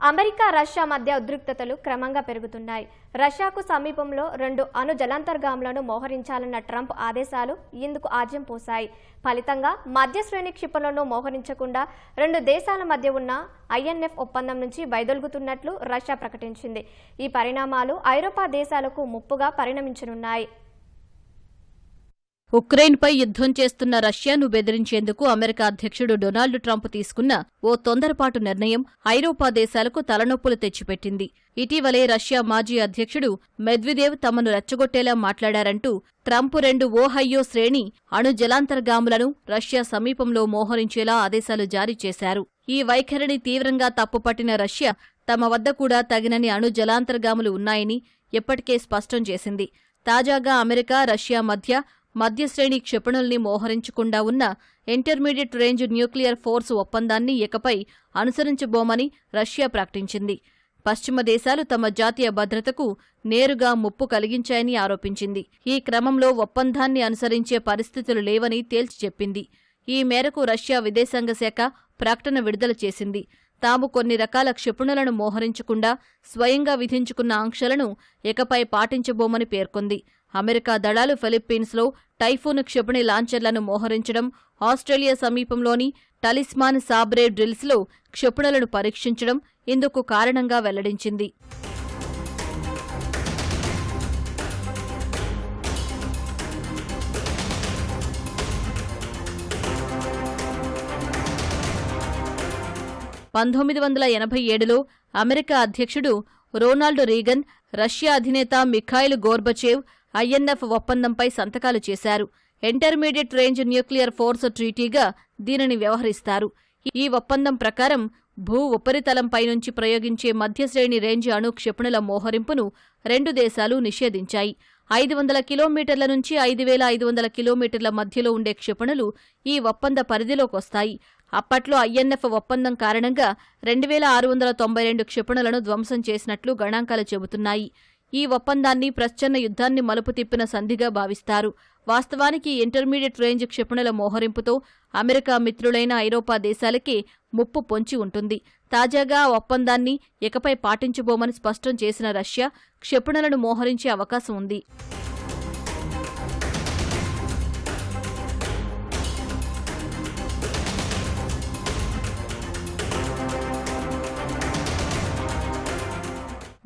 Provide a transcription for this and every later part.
America Russia మధ్య ఉద్రిక్తతలు క్రమంగా పెరుగుతున్నాయి. రష్యాకు సమీపంలో రెండు అణు జలాంతర్గాములను మోహరించాలన్న ట్రంప్ ఆదేశాలు ఇందుకు ఆజ్యం పోశాయి. ఫలితంగా మధ్య శ్రేణి క్షిపణులను మోహరించకుండా రెండు దేశాల మధ్య ఉన్న ఐఎన్ఎఫ్ ఒప్పందం నుంచి వైదొలుగుతున్నట్లు రష్యా ప్రకటించింది. ఈ పరిణామాలు ఐరోపా దేశాలకు ముప్పుగా పరిణమించనున్నాయి. ఉక్రెయిన్పై యుద్ధం చేస్తున్న రష్యాను బెదిరించేందుకు అమెరికా అధ్యక్షుడు డొనాల్డ్ ట్రంప్ తీసుకున్న ఓ తొందరపాటు నిర్ణయం ఐరోపా దేశాలకు తలనొప్పులు తెచ్చిపెట్టింది. ఇటీవలే రష్యా మాజీ అధ్యక్షుడు మెద్విదేవ్ తమను రెచ్చగొట్టేలా మాట్లాడారంటూ ట్రంప్ రెండు ఓహయ్యో శ్రేణి అణు జలాంతర్గాములను రష్యా సమీపంలో మోహరించేలా ఆదేశాలు జారీ చేశారు. ఈ వైఖరిని తీవ్రంగా తప్పుపట్టిన రష్యా తమ వద్ద కూడా తగినని అణు జలాంతర్గాములు ఉన్నాయని ఎప్పటికే స్పష్టం చేసింది. తాజాగా అమెరికా రష్యా మధ్య మధ్యశ్రేణి క్షిపణుల్ని మోహరించకుండా ఉన్న ఇంటర్మీడియట్ రేంజ్ న్యూక్లియర్ ఫోర్స్ ఒప్పందాన్ని ఇకపై అనుసరించబోమని రష్యా ప్రకటించింది. పశ్చిమ దేశాలు తమ జాతీయ భద్రతకు నేరుగా ముప్పు కలిగించాయని ఆరోపించింది. ఈ క్రమంలో ఒప్పందాన్ని అనుసరించే పరిస్థితులు లేవని తేల్చి చెప్పింది. ఈ మేరకు రష్యా విదేశాంగ శాఖ ప్రకటన విడుదల చేసింది. తాము కొన్ని రకాల క్షిపణులను మోహరించకుండా స్వయంగా విధించుకున్న ఆంక్షలను ఇకపై పాటించబోమని పేర్కొంది. అమెరికా దళాలు ఫిలిప్పీన్స్లో టైఫూన్ క్షిపణి లాంచర్లను మోహరించడం ఆస్ట్రేలియా సమీపంలోని టలిస్మాన్ సాబ్రే డ్రిల్స్లో క్షిపణులను పరీక్షించడం ఇందుకు కారణంగా వెల్లడించింది. పంతొమ్మిది వందల ఎనభై ఏడులో అమెరికా అధ్యక్షుడు రోనాల్డ్ రీగన్ రష్యా అధినేత మిఖాయిల్ గోర్బచేవ్ ఐఎన్ఎఫ్ ఒప్పందంపై సంతకాలు చేశారు. ఇంటర్మీడియట్ రేంజ్ న్యూక్లియర్ ఫోర్స్ ట్రీటీగా దీనిని వ్యవహరిస్తారు. ఈ ఒప్పందం ప్రకారం భూ ఉపరితలంపై నుంచి ప్రయోగించే మధ్యశ్రేణి రేంజ్ అణు క్షిపణుల మోహరింపును రెండు దేశాలు నిషేధించాయి. ఐదు వందల కిలోమీటర్ల నుంచి ఐదు వేల ఐదు వందల కిలోమీటర్ల మధ్యలో ఉండే క్షిపణులు ఈ ఒప్పంద పరిధిలోకొస్తాయి. అప్పట్లో ఐఎన్ఎఫ్ ఒప్పందం కారణంగా రెండు వేల ఆరు వందల తొంభై రెండు క్షిపణులను ధ్వంసం చేసినట్లు గణాంకాలు చెబుతున్నాయి. ఈ ఒప్పందాన్ని ప్రశ్చన్న యుద్ధాన్ని మలుపు తిప్పిన సంధిగా భావిస్తారు. వాస్తవానికి ఇంటర్మీడియట్ రేంజ్ క్షిపణుల మోహరింపుతో అమెరికా మిత్రులైన ఐరోపా దేశాలకే ముప్పు పొంచి ఉంటుంది. తాజాగా ఒప్పందాన్ని ఇకపై పాటించబోమని స్పష్టం చేసిన రష్యా క్షిపణులను మోహరించే అవకాశం ఉంది.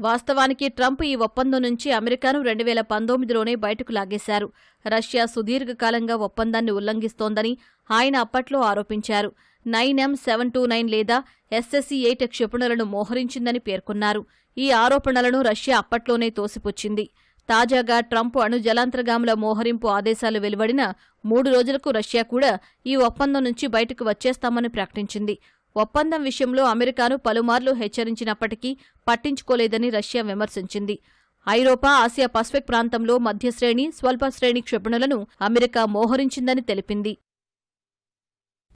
వాస్తవానికి ట్రంప్ ఈ ఒప్పందం నుంచి అమెరికాను రెండు వేల పంతొమ్మిదిలోనే బయటకు లాగేశారు. రష్యా సుదీర్ఘకాలంగా ఒప్పందాన్ని ఉల్లంఘిస్తోందని ఆయన అప్పట్లో ఆరోపించారు. Nine M seven two nine లేదా ఎస్ఎస్సీ ఎయిట్ క్షిపణులను మోహరించిందని పేర్కొన్నారు. ఈ ఆరోపణలను రష్యా అప్పట్లోనే తోసిపుచ్చింది. తాజాగా ట్రంప్ అణు జలాంతర్గాముల మోహరింపు ఆదేశాలు వెలువడిన మూడు రోజులకు రష్యా కూడా ఈ ఒప్పందం నుంచి బయటకు వచ్చేస్తామని ప్రకటించింది. ఒప్పందం విషయంలో అమెరికాను పలుమార్లు హెచ్చరించినప్పటికీ పట్టించుకోలేదని రష్యా విమర్శించింది. ఐరోపా ఆసియా పసిఫిక్ ప్రాంతంలో మధ్యశ్రేణి స్వల్ప శ్రేణి క్షిపణులను అమెరికా మోహరించిందని తెలిపింది.